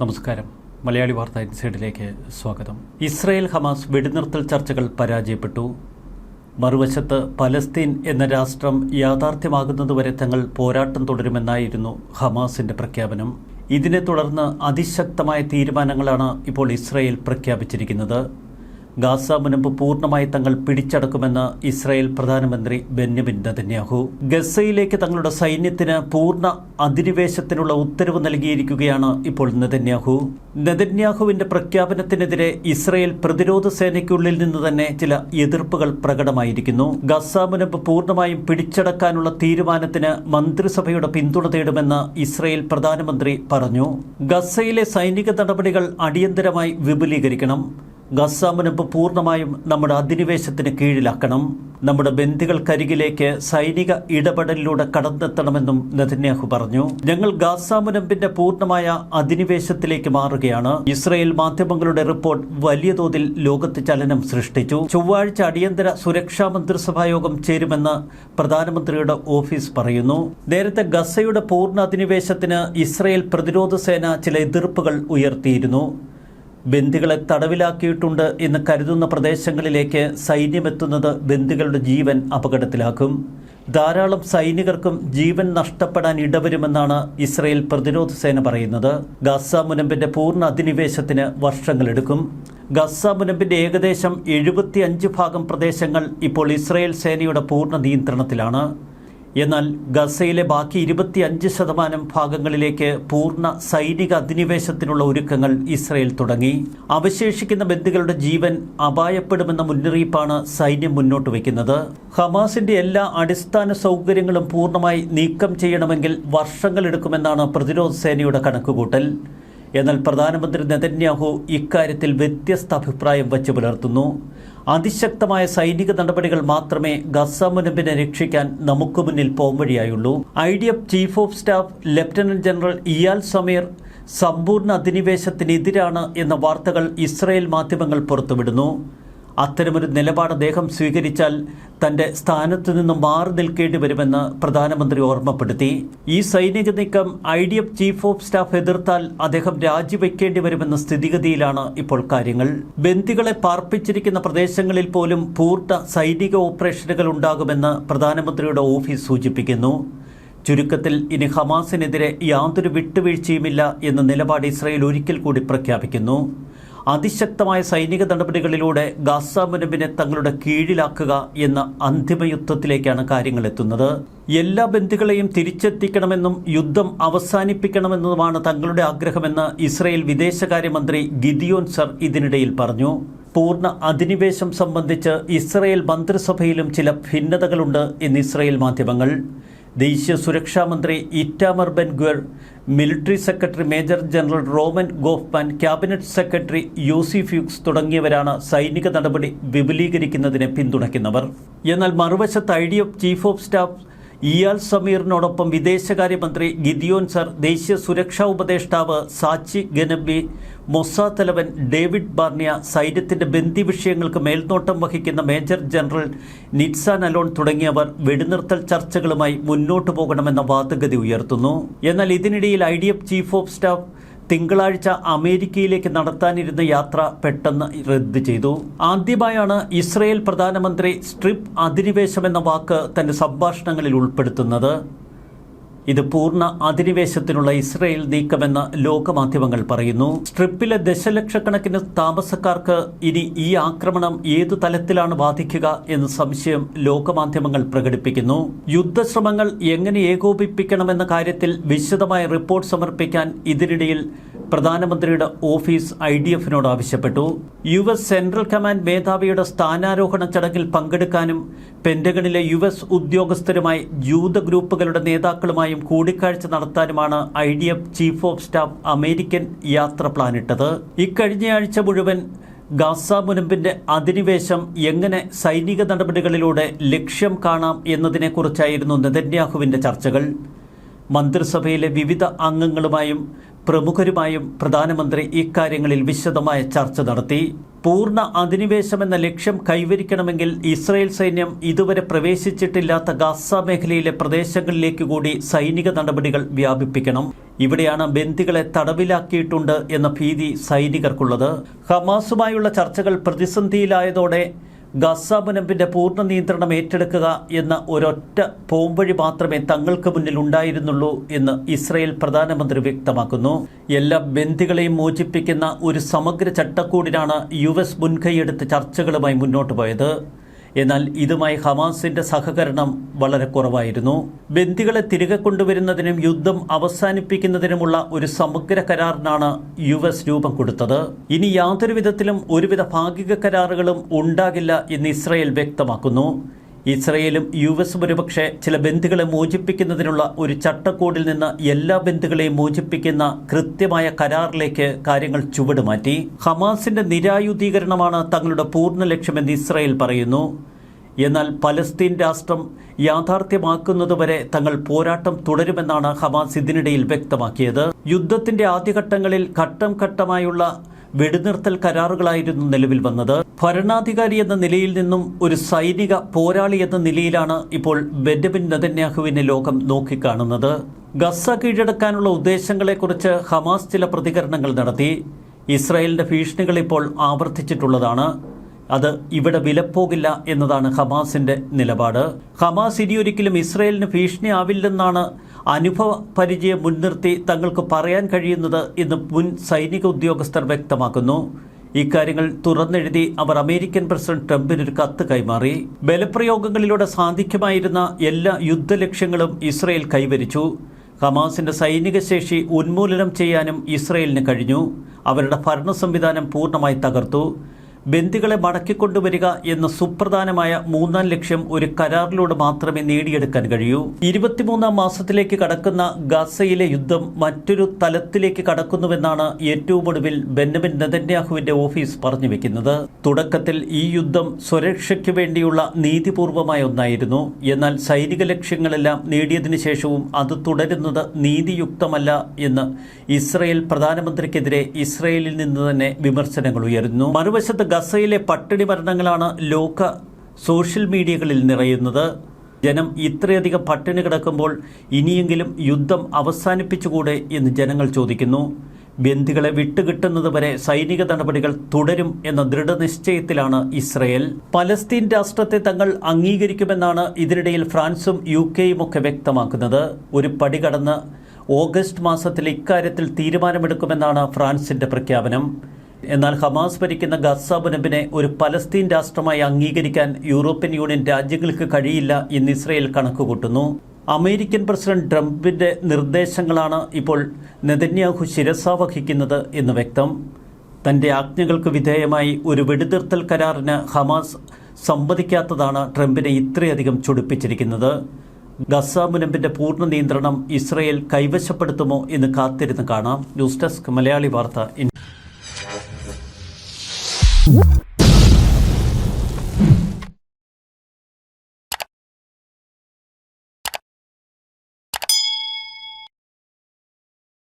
നമസ്കാരം. മലയാളി വാർത്താ ഇൻസൈഡിലേക്ക് സ്വാഗതം. ഇസ്രയേൽ ഹമാസ് വെടിനിർത്തൽ ചർച്ചകൾ പരാജയപ്പെട്ടു. മറുവശത്ത് പലസ്തീൻ എന്ന രാഷ്ട്രം യാഥാർത്ഥ്യമാകുന്നതുവരെ തങ്ങൾ പോരാട്ടം തുടരുമെന്നായിരുന്നു ഹമാസിന്റെ പ്രഖ്യാപനം. ഇതിനെ തുടർന്ന് അതിശക്തമായ തീരുമാനങ്ങളാണ് ഇപ്പോൾ ഇസ്രയേൽ പ്രഖ്യാപിച്ചിരിക്കുന്നത്. ഗാസ മുനമ്പ് പൂർണമായി തങ്ങൾ പിടിച്ചടക്കുമെന്ന് ഇസ്രായേൽ പ്രധാനമന്ത്രി ബെന്യമിൻ നെതന്യാഹു. ഗസയിലേക്ക് തങ്ങളുടെ സൈന്യത്തിന് പൂർണ അധിനിവേശത്തിനുള്ള ഉത്തരവ് നൽകിയിരിക്കുകയാണ് ഇപ്പോൾ നെതന്യാഹു. നെതന്യാഹുവിന്റെ പ്രഖ്യാപനത്തിനെതിരെ ഇസ്രായേൽ പ്രതിരോധ സേനയ്ക്കുള്ളിൽ നിന്ന് തന്നെ ചില എതിർപ്പുകൾ പ്രകടമായിരിക്കുന്നു. ഗസ മുനമ്പ് പൂർണമായും പിടിച്ചടക്കാനുള്ള തീരുമാനത്തിന് മന്ത്രിസഭയുടെ പിന്തുണ തേടുമെന്ന് ഇസ്രായേൽ പ്രധാനമന്ത്രി പറഞ്ഞു. ഗസയിലെ സൈനിക നടപടികൾ അടിയന്തരമായി വിപുലീകരിക്കണം. ഗസ പൂർണമായും നമ്മുടെ അധിനിവേശത്തിന് കീഴിലാക്കണം. നമ്മുടെ ബന്ധികൾക്കരികിലേക്ക് സൈനിക ഇടപെടലിലൂടെ കടന്നെത്തണമെന്നും നെതന്യാഹു പറഞ്ഞു. ഞങ്ങൾ ഗാസ മുനമ്പിന്റെ പൂർണമായ അധിനിവേശത്തിലേക്ക് മാറുകയാണ്. ഇസ്രയേൽ മാധ്യമങ്ങളുടെ റിപ്പോർട്ട് വലിയ തോതിൽ ലോകത്ത് ചലനം സൃഷ്ടിച്ചു. ചൊവ്വാഴ്ച അടിയന്തര സുരക്ഷാ മന്ത്രിസഭായോഗം ചേരുമെന്ന് പ്രധാനമന്ത്രിയുടെ ഓഫീസ് പറയുന്നു. നേരത്തെ ഗസയുടെ പൂർണ അധിനിവേശത്തിന് ഇസ്രയേൽ പ്രതിരോധ സേന ചില എതിർപ്പുകൾ ഉയർത്തിയിരുന്നു. ബന്ദികളെ തടവിലാക്കിയിട്ടുണ്ട് എന്ന് കരുതുന്ന പ്രദേശങ്ങളിലേക്ക് സൈന്യമെത്തുന്നത് ബന്ദികളുടെ ജീവൻ അപകടത്തിലാക്കും. ധാരാളം സൈനികർക്കും ജീവൻ നഷ്ടപ്പെടാൻ ഇടവരുമെന്നാണ് ഇസ്രയേൽ പ്രതിരോധ സേന പറയുന്നത്. ഗസ മുനമ്പിന്റെ പൂർണ അധിനിവേശത്തിന് വർഷങ്ങളെടുക്കും. ഗസ മുനമ്പിന്റെ ഏകദേശം എഴുപത്തിയഞ്ച് ഭാഗം പ്രദേശങ്ങൾ ഇപ്പോൾ ഇസ്രയേൽ സേനയുടെ പൂർണ നിയന്ത്രണത്തിലാണ്. എന്നാൽ ഗസയിലെ ബാക്കി ഇരുപത്തിയഞ്ച് ശതമാനം ഭാഗങ്ങളിലേക്ക് പൂർണ സൈനിക അധിനിവേശത്തിനുള്ള ഒരുക്കങ്ങൾ ഇസ്രയേൽ തുടങ്ങി. അവശേഷിക്കുന്ന ബന്ധുക്കളുടെ ജീവൻ അപായപ്പെടുമെന്ന മുന്നറിയിപ്പാണ് സൈന്യം മുന്നോട്ട് വയ്ക്കുന്നത്. ഹമാസിന്റെ എല്ലാ അടിസ്ഥാന സൗകര്യങ്ങളും പൂർണമായി നീക്കം ചെയ്യണമെങ്കിൽ വർഷങ്ങളെടുക്കുമെന്നാണ് പ്രതിരോധ സേനയുടെ കണക്കുകൂട്ടൽ. എന്നാൽ പ്രധാനമന്ത്രി നെതന്യാഹു ഇക്കാര്യത്തിൽ വ്യത്യസ്ത അഭിപ്രായം വച്ചു പുലർത്തുന്നു. അതിശക്തമായ സൈനിക നടപടികൾ മാത്രമേ ഗസ മുനമ്പിനെ രക്ഷിക്കാൻ നമുക്ക് മുന്നിൽ പോംവഴിയായുള്ളൂ I D F chief of staff lieutenant general Eyal Zamir സമ്പൂർണ അധിനിവേശത്തിനെതിരാണ് എന്ന വാർത്തകൾ ഇസ്രയേൽ മാധ്യമങ്ങൾ പുറത്തുവിടുന്നു. അത്തരമൊരു നിലപാട് അദ്ദേഹം സ്വീകരിച്ചാൽ തന്റെ സ്ഥാനത്തു നിന്ന് മാറി നിൽക്കേണ്ടി വരുമെന്ന് പ്രധാനമന്ത്രി ഓർമ്മപ്പെടുത്തി. ഈ സൈനിക നീക്കം I D F chief of staff എതിർത്താൽ അദ്ദേഹം രാജിവെക്കേണ്ടി വരുമെന്ന സ്ഥിതിഗതിയിലാണ് ഇപ്പോൾ കാര്യങ്ങൾ. ബന്ദികളെ പാർപ്പിച്ചിരിക്കുന്ന പ്രദേശങ്ങളിൽ പോലും പൂർണ സൈനിക ഓപ്പറേഷനുകൾ ഉണ്ടാകുമെന്ന് പ്രധാനമന്ത്രിയുടെ ഓഫീസ് സൂചിപ്പിക്കുന്നു. ചുരുക്കത്തിൽ ഇനി ഹമാസിനെതിരെ യാതൊരു വിട്ടുവീഴ്ചയുമില്ല എന്ന നിലപാട് ഇസ്രയേൽ ഒരിക്കൽ കൂടി പ്രഖ്യാപിക്കുന്നു. അതിശക്തമായ സൈനിക നടപടികളിലൂടെ ഗാസ മുനബിനെ തങ്ങളുടെ കീഴിലാക്കുക എന്ന അന്തിമ യുദ്ധത്തിലേക്കാണ് കാര്യങ്ങൾ എത്തുന്നത്. എല്ലാ ബന്ധുക്കളെയും തിരിച്ചെത്തിക്കണമെന്നും യുദ്ധം അവസാനിപ്പിക്കണമെന്നതുമാണ് തങ്ങളുടെ ആഗ്രഹമെന്ന് ഇസ്രയേൽ വിദേശകാര്യമന്ത്രി ഗിദിയോൻ സർ ഇതിനിടയിൽ പറഞ്ഞു. പൂർണ അധിനിവേശം സംബന്ധിച്ച് ഇസ്രയേൽ മന്ത്രിസഭയിലും ചില ഭിന്നതകളുണ്ട് എന്ന് ഇസ്രയേൽ മാധ്യമങ്ങൾ. ദേശീയ സുരക്ഷാ മന്ത്രി Itamar Ben Gvir military secretary major general Roman Gofman cabinet secretary Yossi Fuchs തുടങ്ങിയവരാണ് സൈനിക നടപടി വിപുലീകരിക്കുന്നതിനെ പിന്തുണയ്ക്കുന്നവർ. എന്നാൽ മറുവശത്ത് I D F chief of staff Eyal സമീറിനോടൊപ്പം വിദേശകാര്യമന്ത്രി ഗിദിയോൻ സർ ദേശീയ സുരക്ഷാ ഉപദേഷ്ടാവ് സാച്ചി ഗനബി മൊസ തലവൻ ഡേവിഡ് ബാർണിയ സൈന്യത്തിന്റെ ബന്ധി വിഷയങ്ങൾക്ക് മേൽനോട്ടം വഹിക്കുന്ന മേജർ ജനറൽ നിറ്റ്സാൻ അലോൺ തുടങ്ങിയവർ വെടിനിർത്തൽ ചർച്ചകളുമായി മുന്നോട്ടു പോകണമെന്ന വാദഗതി ഉയർത്തുന്നു. എന്നാൽ ഇതിനിടയിൽ ഐ ചീഫ് ഓഫ് സ്റ്റാഫ് തിങ്കളാഴ്ച അമേരിക്കയിലേക്ക് നടത്താനിരുന്ന യാത്ര പെട്ടെന്ന് റദ്ദ് ചെയ്തു. ആദ്യമായാണ് ഇസ്രയേൽ പ്രധാനമന്ത്രി സ്ട്രിപ്പ് അധിനിവേശം എന്ന വാക്ക് തന്റെ സംഭാഷണങ്ങളിൽ ഉൾപ്പെടുത്തുന്നത്. ഇത് പൂർണ അധിനിവേശത്തിനുള്ള ഇസ്രയേൽ നീക്കമെന്ന് ലോകമാധ്യമങ്ങൾ പറയുന്നു. സ്ട്രിപ്പിലെ ദശലക്ഷക്കണക്കിന് താമസക്കാർക്ക് ഇനി ഈ ആക്രമണം ഏതു തലത്തിലാണ് ബാധിക്കുക എന്ന് സംശയം ലോകമാധ്യമങ്ങൾ പ്രകടിപ്പിക്കുന്നു. യുദ്ധശ്രമങ്ങൾ എങ്ങനെ ഏകോപിപ്പിക്കണമെന്ന കാര്യത്തിൽ വിശദമായ റിപ്പോർട്ട് സമർപ്പിക്കാൻ ഇതിനിടയിൽ പ്രധാനമന്ത്രിയുടെ ഓഫീസ് ഐ ഡി എഫിനോട് ആവശ്യപ്പെട്ടു. യു എസ് സെൻട്രൽ കമാൻഡ് മേധാവിയുടെ സ്ഥാനാരോഹണ ചടങ്ങിൽ പങ്കെടുക്കാനും പെന്റഗണിലെ യു എസ് ഉദ്യോഗസ്ഥരുമായി ജൂത ഗ്രൂപ്പുകളുടെ നേതാക്കളുമായും കൂടിക്കാഴ്ച നടത്താനുമാണ് I D F chief of staff American യാത്ര പ്ലാനിട്ടത്. ഇക്കഴിഞ്ഞയാഴ്ച മുഴുവൻ ഗാസ മുനമ്പിന്റെ അധിനിവേശം എങ്ങനെ സൈനിക നടപടികളിലൂടെ ലക്ഷ്യം കാണാം എന്നതിനെക്കുറിച്ചായിരുന്നു നെതന്യാഹുവിന്റെ ചർച്ചകൾ. മന്ത്രിസഭയിലെ വിവിധ അംഗങ്ങളുമായും പ്രമുഖരുമായും പ്രധാനമന്ത്രി ഇക്കാര്യങ്ങളിൽ വിശദമായ ചർച്ച നടത്തി. പൂർണ അധിനിവേശം എന്ന ലക്ഷ്യം കൈവരിക്കണമെങ്കിൽ ഇസ്രയേൽ സൈന്യം ഇതുവരെ പ്രവേശിച്ചിട്ടില്ലാത്ത ഗാസ മേഖലയിലെ പ്രദേശങ്ങളിലേക്ക് കൂടി സൈനിക നടപടികൾ വ്യാപിപ്പിക്കണം. ഇവിടെയാണ് ബന്ദികളെ തടവിലാക്കിയിട്ടുണ്ട് എന്ന ഭീതി സൈനികർക്കുള്ളത്. ഹമാസുമായുള്ള ചർച്ചകൾ പ്രതിസന്ധിയിലായതോടെ ഗസ മുനമ്പിന്റെ പൂർണ നിയന്ത്രണം ഏറ്റെടുക്കുക എന്ന ഒരൊറ്റ പോംവഴി മാത്രമേ തങ്ങൾക്ക് മുന്നിൽ ഉണ്ടായിരുന്നുള്ളൂ എന്ന് ഇസ്രയേൽ പ്രധാനമന്ത്രി വ്യക്തമാക്കുന്നു. എല്ലാ ബന്ധികളെയും മോചിപ്പിക്കുന്ന ഒരു സമഗ്ര ചട്ടക്കൂടിനാണ് യു എസ് മുൻകൈയെടുത്ത് ചർച്ചകളുമായി മുന്നോട്ട് പോയത് എന്നാൽ ഇതുമായി ഹമാസിന്റെ സഹകരണം വളരെ കുറവായിരുന്നു. ബന്ദികളെ തിരികെ കൊണ്ടുവരുന്നതിനും യുദ്ധം അവസാനിപ്പിക്കുന്നതിനുമുള്ള ഒരു സമഗ്ര കരാറിനാണ് യു എസ് രൂപം കൊടുത്തത്. ഇനി യാതൊരു വിധത്തിലും ഒരുവിധ ഭാഗിക കരാറുകളും ഉണ്ടാകില്ല എന്ന് ഇസ്രയേൽ വ്യക്തമാക്കുന്നു. ഇസ്രയേലും യു എസും ഒരുപക്ഷെ ചില ബന്ധുക്കളെ മോചിപ്പിക്കുന്നതിനുള്ള ഒരു ചട്ടക്കൂടിൽ നിന്ന് എല്ലാ ബന്ധുക്കളെയും മോചിപ്പിക്കുന്ന കൃത്യമായ കരാറിലേക്ക് കാര്യങ്ങൾ ചുവടുമാറ്റി ഹമാസിന്റെ നിരായുധീകരണമാണ് തങ്ങളുടെ പൂർണ ലക്ഷ്യമെന്ന് ഇസ്രയേൽ പറയുന്നു. എന്നാൽ പലസ്തീൻ രാഷ്ട്രം യാഥാർത്ഥ്യമാക്കുന്നതുവരെ തങ്ങൾ പോരാട്ടം തുടരുമെന്നാണ് ഹമാസ് ഇതിനിടയിൽ വ്യക്തമാക്കിയത്. യുദ്ധത്തിന്റെ ആദ്യഘട്ടങ്ങളിൽ ഘട്ടം ഘട്ടമായുള്ള വെടിനിർത്തൽ കരാറുകളായിരുന്നു നിലവിൽ വന്നത്. ഭരണാധികാരി എന്ന നിലയിൽ നിന്നും ഒരു സൈനിക പോരാളി എന്ന നിലയിലാണ് ഇപ്പോൾ ബെന്റമിൻ നെതന്യാഹുവിനെ ലോകം നോക്കിക്കാണുന്നത്. ഗസ കീഴടക്കാനുള്ള ഉദ്ദേശങ്ങളെക്കുറിച്ച് ഹമാസ് ചില പ്രതികരണങ്ങൾ നടത്തി. ഇസ്രായേലിന്റെ ഭീഷണികൾ ഇപ്പോൾ ആവർത്തിച്ചിട്ടുള്ളതാണ്. അത് ഇവിടെ വിലപ്പോകില്ല എന്നതാണ് ഹമാസിന്റെ നിലപാട്. ഹമാസ് ഇനിയൊരിക്കലും ഇസ്രയേലിന് ഭീഷണിയാവില്ലെന്നാണ് അനുഭവ പരിചയം മുൻനിർത്തി തങ്ങൾക്ക് പറയാൻ കഴിയുന്നത് എന്ന് മുൻ സൈനിക ഉദ്യോഗസ്ഥർ വ്യക്തമാക്കുന്നു. ഇക്കാര്യങ്ങൾ തുറന്നെഴുതി അവർ അമേരിക്കൻ പ്രസിഡന്റ് ട്രംപിന് ഒരു കത്ത് കൈമാറി. ബലപ്രയോഗങ്ങളിലൂടെ സാധിക്കുമായിരുന്ന എല്ലാ യുദ്ധലക്ഷ്യങ്ങളും ഇസ്രയേൽ കൈവരിച്ചു. ഹമാസിന്റെ സൈനിക ശേഷി ഉന്മൂലനം ചെയ്യാനും ഇസ്രയേലിന് കഴിഞ്ഞു. അവരുടെ ഭരണ സംവിധാനം പൂർണമായി തകർത്തു. ബന്ദികളെ മടക്കിക്കൊണ്ടുവരിക എന്ന സുപ്രധാനമായ മൂന്നാം ലക്ഷ്യം ഒരു കരാറിലൂടെ മാത്രമേ നേടിയെടുക്കാൻ കഴിയൂ. ഇരുപത്തിമൂന്നാം മാസത്തിലേക്ക് കടക്കുന്ന ഗസയിലെ യുദ്ധം മറ്റൊരു തലത്തിലേക്ക് കടക്കുന്നുവെന്നാണ് ഏറ്റവും ഒടുവിൽ ബെന്നമിൻ നെതന്യാഹുവിന്റെ ഓഫീസ് പറഞ്ഞു വെക്കുന്നത്. തുടക്കത്തിൽ ഈ യുദ്ധം സുരക്ഷയ്ക്ക് വേണ്ടിയുള്ള നീതിപൂർവമായ ഒന്നായിരുന്നു. എന്നാൽ സൈനിക ലക്ഷ്യങ്ങളെല്ലാം നേടിയതിനു ശേഷവും അത് തുടരുന്നത് നീതിയുക്തമല്ല എന്ന് ഇസ്രയേൽ പ്രധാനമന്ത്രിക്കെതിരെ ഇസ്രയേലിൽ നിന്ന് തന്നെ വിമർശനങ്ങൾ ഉയരുന്നു. മറുവശത്ത് ഗസയിലെ പട്ടിണി മരണങ്ങളാണ് ലോക സോഷ്യൽ മീഡിയകളിൽ നിറയുന്നത്. ജനം ഇത്രയധികം പട്ടിണി കിടക്കുമ്പോൾ ഇനിയെങ്കിലും യുദ്ധം അവസാനിപ്പിച്ചുകൂടെ എന്ന് ജനങ്ങൾ ചോദിക്കുന്നു. ബന്ദികളെ വിട്ടുകിട്ടുന്നതുവരെ സൈനിക നടപടികൾ തുടരും എന്ന ദൃഢനിശ്ചയത്തിലാണ് ഇസ്രയേൽ. പലസ്തീൻ രാഷ്ട്രത്തെ തങ്ങൾ അംഗീകരിക്കുമെന്നാണ് ഇതിനിടയിൽ ഫ്രാൻസും യു കെയും ഒക്കെ വ്യക്തമാക്കുന്നത്. ഒരു പടി കടന്ന് ഓഗസ്റ്റ് മാസത്തിൽ ഇക്കാര്യത്തിൽ തീരുമാനമെടുക്കുമെന്നാണ് ഫ്രാൻസിന്റെ പ്രഖ്യാപനം. എന്നാൽ ഹമാസ് ഭരിക്കുന്ന ഗസ മുനമ്പിനെ ഒരു പലസ്തീൻ രാഷ്ട്രമായി അംഗീകരിക്കാൻ യൂറോപ്യൻ യൂണിയൻ രാജ്യങ്ങൾക്ക് കഴിയില്ല എന്ന് ഇസ്രയേൽ കണക്കുകൂട്ടുന്നു. അമേരിക്കൻ പ്രസിഡന്റ് ട്രംപിന്റെ നിർദ്ദേശങ്ങളാണ് ഇപ്പോൾ നെതന്യാഹു ശിരസ വഹിക്കുന്നത് എന്ന് വ്യക്തം. തന്റെ ആജ്ഞകൾക്ക് വിധേയമായി ഒരു വെടിനിർത്തൽ കരാറിന് ഹമാസ് സമ്മതിക്കാത്തതാണ് ട്രംപിനെ ഇത്രയധികം ചൊടിപ്പിച്ചിരിക്കുന്നത്. ഗസ മുനമ്പിന്റെ പൂർണ നിയന്ത്രണം ഇസ്രയേൽ കൈവശപ്പെടുത്തുമോ എന്ന് കാത്തിരുന്ന് കാണാം. ന്യൂസ് ഡെസ്ക് മലയാളി വാർത്ത